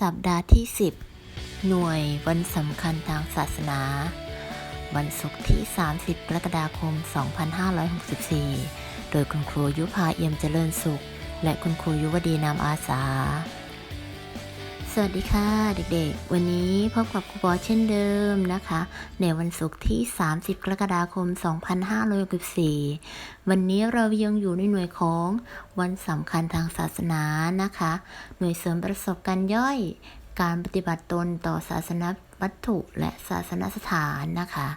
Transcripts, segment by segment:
สัปดาห์ที่ 10 หน่วยวันสำคัญทางศาสนา วันศุกร์ที่ 30 กรกฎาคม 2564 โดยคุณครูยุพาเอี่ยมเจริญสุข และคุณครูยุวดีนามอาสา วัสดีค่ะเด็กๆ วันนี้พบกับครูปอเช่นเดิมนะคะ ในวันศุกร์ที่ 30 กรกฎาคม 2564 วันนี้เรายังอยู่ในหน่วยของวันสำคัญทางศาสนานะคะ หน่วยเสริมประสบการณ์ย่อย การปฏิบัติตนต่อศาสนวัตถุและศาสนสถานนะคะ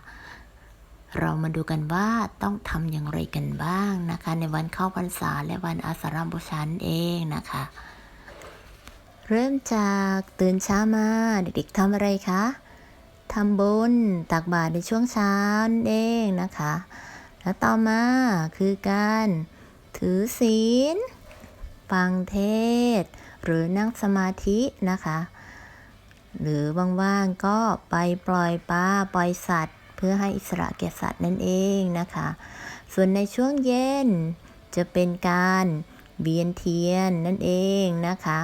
เรามาดูกันว่าต้องทำอย่างไรกันบ้างนะคะ ในวันเข้าพรรษาและวันอาสาฬบูชันเองนะคะ เริ่มจากตื่นเช้ามาเด็กๆทำอะไรคะทำบุญตักบาตรในช่วงเช้าเองนะคะ แล้วต่อมาคือการถือศีล ฟังเทศ หรือนั่งสมาธินะคะ หรือว่างๆก็ไปปล่อยปลาปล่อยสัตว์ เพื่อให้อิสระแก่สัตว์นั่นเองนะคะ ส่วนในช่วงเย็นจะเป็นการเวียนเทียนนั่นเองนะคะ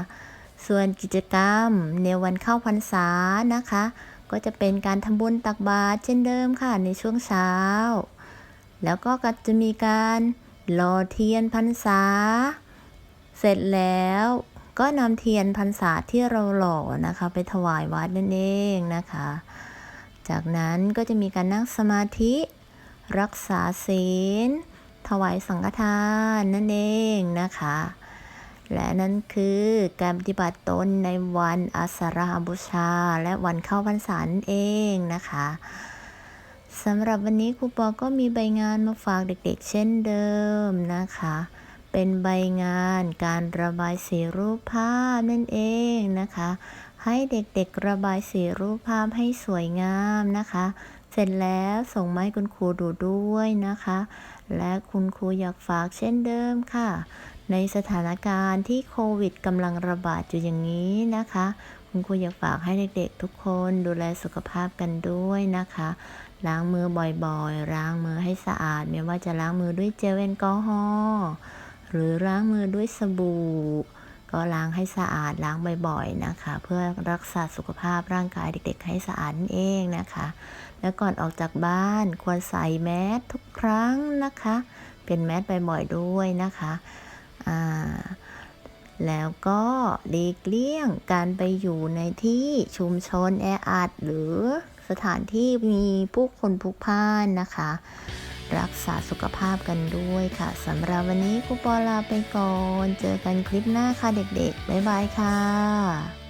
ส่วนกิจกรรมในวันเข้าพรรษานะคะ ก็จะเป็นการทำบุญตักบาตรเช่นเดิมค่ะในช่วงเช้า แล้วก็จะมีการหล่อเทียนพรรษา เสร็จแล้วก็นำเทียนพรรษาที่เราหล่อนะคะ ไปถวายวัดนั่นเองนะคะ จากนั้นก็จะมีการนั่งสมาธิ รักษาศีล ถวายสังฆทานนั่นเองนะคะ และนั่นคือการปฏิบัติตนในวันอาสาฬหบูชา และวันเข้าพรรษานเองนะคะสำหรับวันนี้ครูปอก็มีใบงานมาฝากเด็กๆ เช่นเดิมนะคะ เป็นใบงานการระบายสีรูปภาพนั่นเองนะคะ ให้เด็กๆระบายสีรูปภาพให้สวยงามนะคะ เสร็จแล้วส่งมาให้คุณครูดูด้วยนะคะ และคุณครูอยากฝากเช่นเดิมค่ะ ในสถานการณ์ที่โควิดกำลังระบาดอยู่อย่างนี้นะคะ คุณครูอยากฝากให้เด็กๆ ทุกคนดูแลสุขภาพกันด้วยนะคะ ล้างมือบ่อยๆ ล้างมือให้สะอาด ไม่ว่าจะล้างมือด้วยเจลแอลกอฮอล์หรือล้างมือด้วยสบู่ ก็ล้างให้สะอาดล้างบ่อยๆนะคะ เพื่อรักษาสุขภาพร่างกายเด็ก ๆ ให้สะอาดนั่นเองนะคะ แล้วก่อนออกจากบ้านควรใส่แมสทุกครั้งนะคะ เป็นแมสบ่อยๆด้วยนะคะ แล้วก็หลีกเลี่ยงการไปอยู่ในที่ชุมชนแออัดหรือสถานที่มีผู้คนพลุกพล่านนะคะ รักษาสุขภาพกันด้วยค่ะสำหรับวันนี้ครูปอลาไปก่อน เจอกันคลิปหน้าค่ะเด็กๆ บ๊ายบายค่ะ